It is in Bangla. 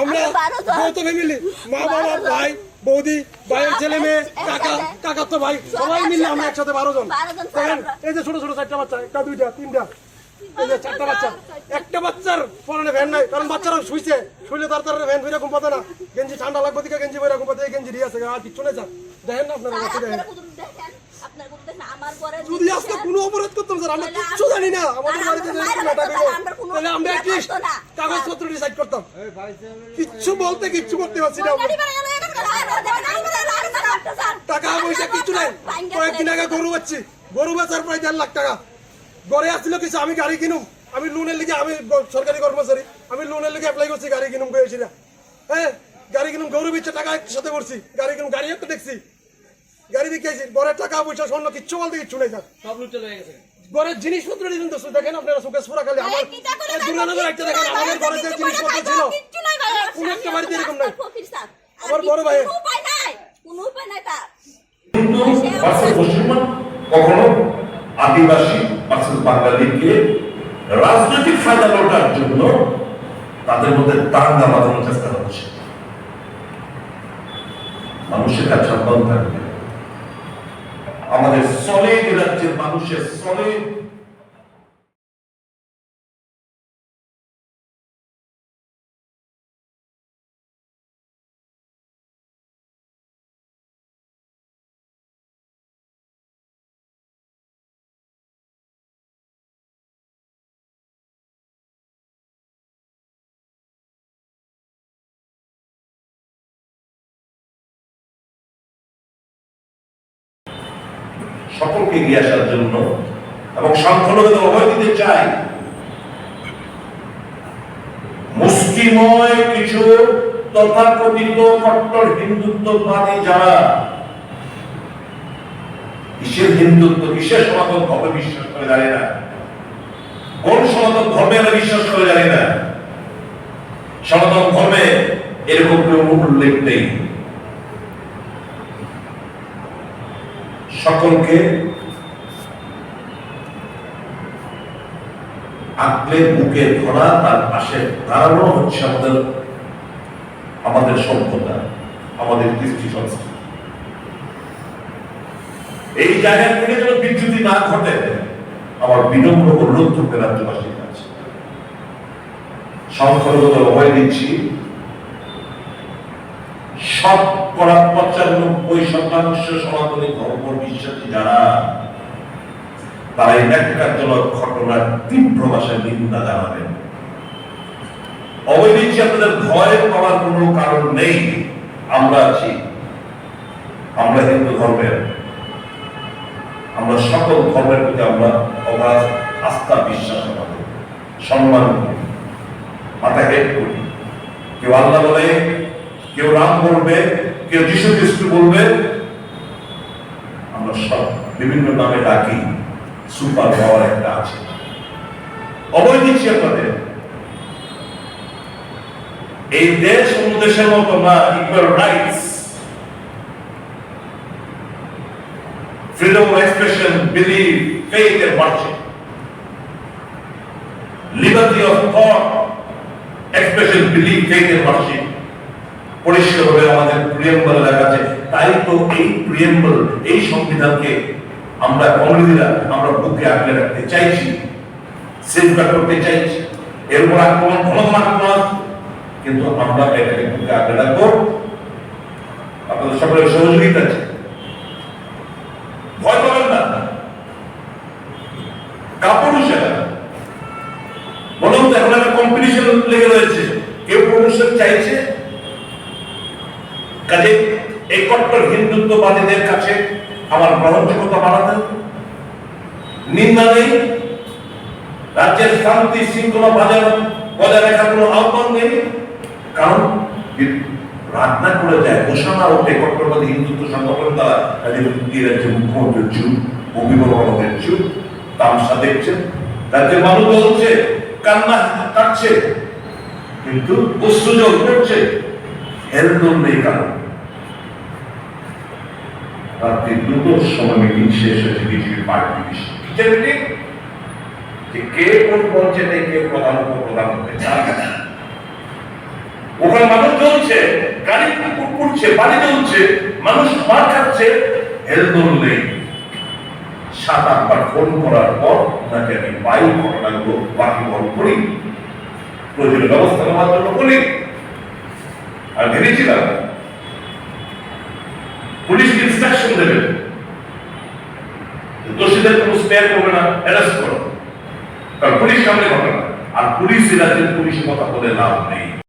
আমরা যৌথ ফ্যামিলি। মা বাবা ভাই বৌদি ভাইয়ের ছেলে মেয়ে কাকা একসাথে। কাকা তো ভাই সবাই মিলে আমরা একসাথে। বারো জন। এই যে ছোট ছোট চারটা বাচ্চা একটা দুইটা তিনটা। এই যে চারটা বাচ্চা। একটা বাচ্চার পরনে ভ্যান নাই কারণ বাচ্চারা শুইছে। শুইলে তার তার ভ্যান বইরা ঘুম পাতে না। গেঞ্জি ঠান্ডা লাগবে দিকে গেঞ্জি বইরা ঘুম পাতে গেঞ্জি দিয়ে আছে আর কিচ্ছু নেই স্যার দেখেন না আপনারা দেখেন আপনার কুতুব দেখেন আমার পরে যদি আজকে কোনো অপরাধ করতাম স্যার আমরা কিচ্ছু জানি না। আমাদের বাড়িতে তাহলে আমরা অ্যাটলিস্ট কাগজপত্র ডিসাইড করতাম। কিচ্ছু বলতে কিচ্ছু করতে পারছি না টাকা পয়সা কিচ্ছু নাই। কয়েকদিন আগে গরু বেচছি। গরু বেচার প্রায় দেড় লাখ টাকা। ঘরে আসছিল কিছু আমি গাড়ি কিনুম। আমি লোনের লিগে আমি সরকারি কর্মচারী। আমি লোনের লিগে অ্যাপ্লাই করছি গাড়ি কিনুম গেছি না। হ্যাঁ গাড়ি কিনুম গরু বেচে টাকা একসাথে করছি গাড়ি কিনুম গাড়ি একটা দেখছি। গাড়ি বিকেছি টাকা পয়সা স্বর্ণ কিচ্ছু বলতে কিচ্ছু নেই স্যার। সব লুট চলে গেছে। জিনিসপত্র দেখেন আপনারা সুকেশ পুরা খালি। আমার দুর্গানগর একটা দেখেন আমাদের ঘরে যে জিনিসপত্র ছিল কোন একটা বাড়িতে এরকম নাই। আমার বড় ভাইয়ের। কোনো উপায় নাই কোনো উপায় নাই তার। কিন্তু ভার্সেস মুসলমান কখনো আদিবাসী বাঙালিকে রাজনৈতিক ফায়দা লোটার জন্য তাদের মধ্যে দাঙ্গা বাঁধানোর চেষ্টা হচ্ছে মানুষের কাছে থাকবে আমাদের সলিড রাজ্যের মানুষের সলিড সকলকে এগিয়ে আসার জন্য এবং সংখ্যালঘুদের অভয় দিতে চাই। মুসলিময় কিছু তথাকথিত কট্টর হিন্দুত্ববাদী যারা কিসের হিন্দুত্ব কিসের সনাতন ধর্মে বিশ্বাস করে জানি না। কোন সনাতন ধর্মে আমরা বিশ্বাস করে জানি না। সনাতন ধর্মে এরকম কোনো উল্লেখ নেই। সকলকে আঁকলে বুকে ধরা, তার পাশে দাঁড়ানো হচ্ছে আমাদের আমাদের সভ্যতা, আমাদের কৃষ্টি সংস্কৃতি। এই জায়গা থেকে যেন বিচ্যুতি না ঘটে, আমার বিনম্র অনুরোধ করতে রাজ্যবাসীর কাছে। সংখ্যালঘুদের অভয় দিচ্ছি শতকরা পঁচানব্বই শতাংশ সনাতনী ধর্ম বিশ্বাসী যারা, তারা এই ন্যাক্কারজনক ঘটনার তীব্র ভাষায় নিন্দা জানাবেন। অবৈ দিচ্ছি আপনাদের ভয় পাওয়ার কোনো কারণ নেই। আমরা আছি। আমরা হিন্দু ধর্মের। আমরা সকল ধর্মের প্রতি আমরা অবাধ আস্থা বিশ্বাস আমাদের। সম্মান করি। মাথা হেট করি। কেউ আল্লাহ বলে, কেউ রাম বলবে কেউ যিশু খ্রিস্ট বলবে? আমরা সব বিভিন্ন নামে ডাকি, সুপার পাওয়ার একটা আছে। অবৈ দিচ্ছি আপনাদের এই দেশ অন্য দেশের মতো না equal rights freedom of expression belief faith and worship liberty of thought expression belief and worship পরিষ্কারভাবে আমাদের প্রিয়েম্বল লেখা আছে। তাই তো এই প্রিয়েম্বল এই সংবিধানকে আমরা কমিউনিটিরা আমরা বুকে আঁকড়ে রাখতে চাইছি। সেফগার্ড করতে চাইছি। এর উপর আক্রমণ ঘন আক্রমণ। কিন্তু আমরা এটাকে বুকে আঁকড়ে রাখব। আপনাদের সকলের সহযোগিতা আছে। ভয় পাবেন না। কাপড় বলুন তো, এখন একটা কম্পিটিশন লেগে রয়েছে। কেউ প্রমোশন চাইছে? কাজে এই কট্টর হিন্দুত্ববাদীদের কাছে আমার গ্রহণযোগ্যতা বাড়াতে নিন্দা নেই। রাজ্যের শান্তি শৃঙ্খলা বাজার বজায় রাখার কোনো আহ্বান নেই। কারণ রান্না করে যায় ঘোষণা ওঠে কট্টরবাদী হিন্দুত্ব সংগঠন দ্বারা এই রাজ্যের মুখ্যমন্ত্রীর চুপ অভিভাবকের চুপ, তামসা দেখছেন রাজ্যের মানুষ বলছে, কান্না কাটছে, কিন্তু অশ্রুজল করছে। হেলদোল নেই কারণ রাত্রি দুটোর সময় মিটিং শেষ হয়েছে বিজেপি পার্টি মিটিং যে কে কোন পঞ্চায়েতে কে প্রধান উপপ্রধান হবে জানা ওখানে মানুষ জ্বলছে গাড়ি উঠছে বাড়ি জ্বলছে মানুষ মার খাচ্ছে হেলদোল নেই। সাত আটবার ফোন করার পর ওনাকে আমি বায়ু ঘটনাগুলো বাকি বল করি। প্রয়োজনীয় ব্যবস্থা নেওয়ার জন্য বলি। আর ভেবেছিলাম পুলিশ ইনস্ট্রাকশন দেবেন দোষীদের কোনো স্পেয়ার করবে না অ্যারেস্ট করো। কারণ পুলিশ সামনে ঘটনা। আর পুলিশ জেলাতে পুলিশ কথা বলে লাভ নেই।